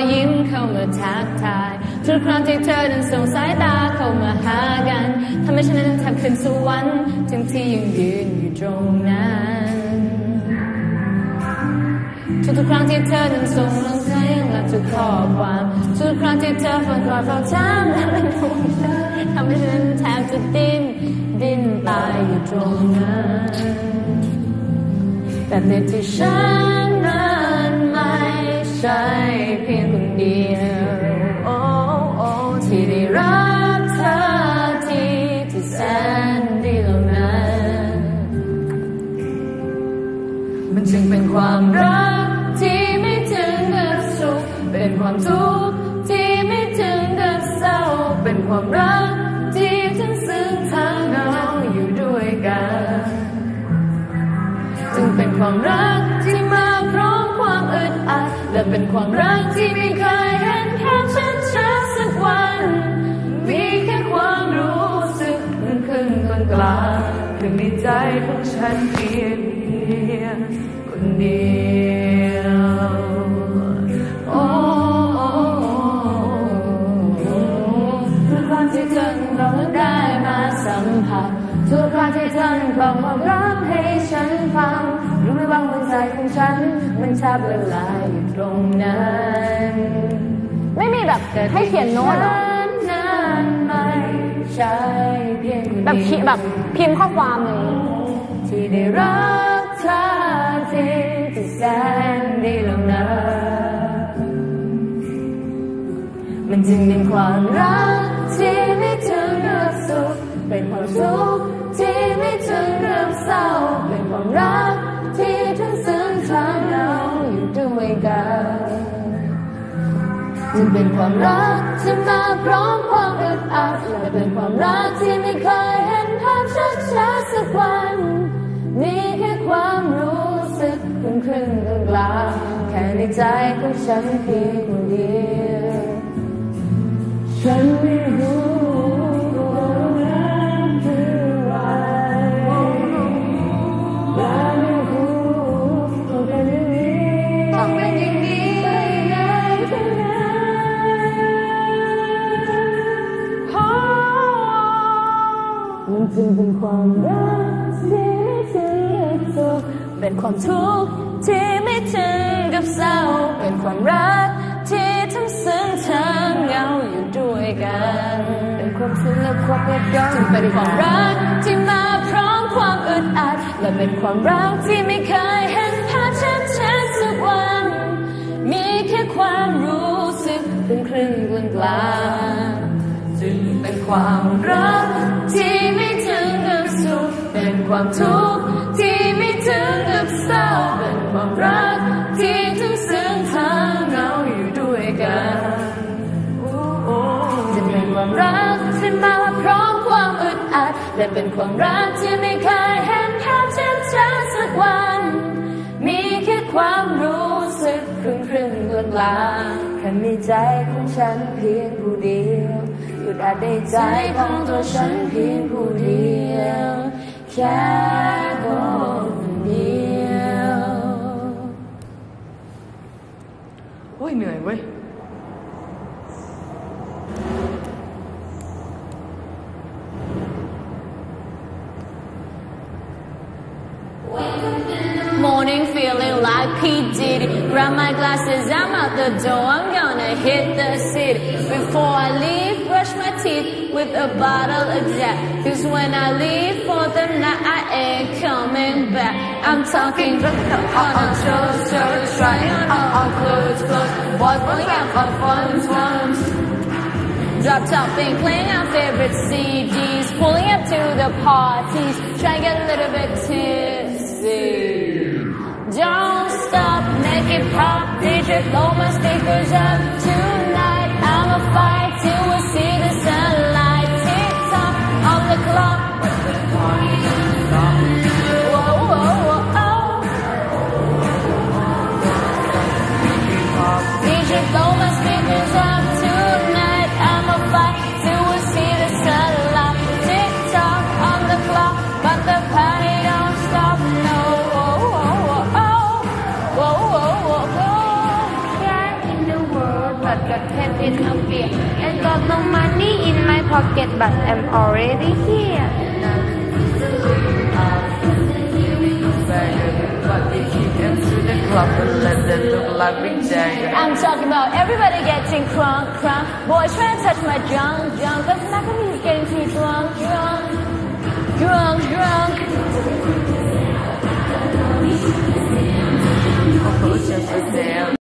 อยยิ้มเข้ามาทักทาย ทุกครั้งที่เธอนั้นส่งสายตาเข้ามาหากันทำให้ฉันนั้นแทบขึ้นสวรรค์ถึงที่ยังยืนอยู่ตรงนั้นทุกๆครั้งที่เธอนั้นส่งลังเพลงและทุกข้อความทุกครั้งที่เธอฟังก่อนฟังช้ำและเป็นห่วงเธอทำให้ฉันแทบจะดิ้นดิ้นตายอยู่ตรงนั้นแต่เด็กที่ฉันนั้นไม่ใช่เพียง เดียวโอ้โอ้ที่ได้รักเธอที่ที่แสนดีเหล่านั้นมันจึงเป็นความรักที่ไม่ถึงกับสุข เป็นความทุกข์ที่ไม่ถึงกับเศร้า เป็นความรักที่ทั้งซึ้งทั้งเงาอยู่ด้วยกัน จึงเป็นความรัก เป็นความรักที่ไม่เคยเห็นภาพชัดชัดสักวัน มีแค่ความรู้สึกครึ่งครึ่งกลางกลางๆคือในใจของฉันเพียงคนเดียว เธอบอกความรักให้ฉันฟัง รู้ไหมว่าหัวใจของฉัน มันแทบละลายอยู่ตรงนั้นไม่มีแบบให้เขียนโน้ตเหรอนั้นไม่ใช่เพียงคนแบบเดีเขียยนวแบบพิมพ์ข้อความเลยที่ได้รักเธอที่ที่แสนดีเหล่านั้นมันจึงเป็นความรักที่ไม่ถึงกับสุข เป็นความสุขที่ไม่ถึงกับเศร้า เป็นความรักที่ทั้งซึ้งทั้งเหงาอยู่ด้วยกันจึงเป็นความรักที่มาพร้อมความอึดอัดและเป็นความรักที่ไม่เคยเห็นภาพชัดชัดสักวันมีแค่ความรู้สึกครึ่งครึ่งกลางกลางแค่ในใจของฉันเพียงคนเดียวฉันไม่รู้ จึงเป็นความรักที่ไม่ถึงกับสุขเป็นความทุกข์ที่ไม่ถึงกับเศร้า เป็นความรักที่ทั้งซึ้งทั้งเหงาอยู่ด้วยกัน เป็นความซึ้งและความเอ็ดยจึงเป็นความรักที่มาพร้อมความอึดอัด และเป็นความรักที่ไม่เคยเห็นภาพชัดชัดสักวัน มีแค่ความรู้สึกครึ่งครึ่งกลางกลางจึงเป็นความรัก ความทุกข์ที่ไม่ถึงกับเศร้าเป็นความรักที่ทั้งซึ้งทั้งเหงาอยู่ด้วยกันจะเป็นความรักที่มาพร้อมความอึดอัดและเป็นความรักที่ไม่เคยเห็นภาพชัดชัดสักวัน มีแค่ความรู้สึกครึ่งครึ่งกลางกลางแค่ในใจของฉันเพียงผู้เดียวหยุดอาจในใจของตัวฉันเพียงผู้เดียว โอ้ยเหนื่อยเว้ย Morning feeling like P. Diddy. Grab my glasses, I'm out the door. I'm gonna hit the city. Before I leave, brush my teeth with a bottle of Jack. Cause when I leave for the night, I ain't coming back. I'm talking on on shows, shows, trying on all clothes, clothes. Boys out my phones, phones. Drop top and playing our favorite CDs, pulling up to the parties, trying to get a little bit tipsy. Stop, make it pop, DJ blow my speakers up pocket but I'm already here. I'm talking about everybody getting crunk, crunk. Boy, try to touch my junk, junk. Cause my is getting too drunk, drunk, drunk, drunk.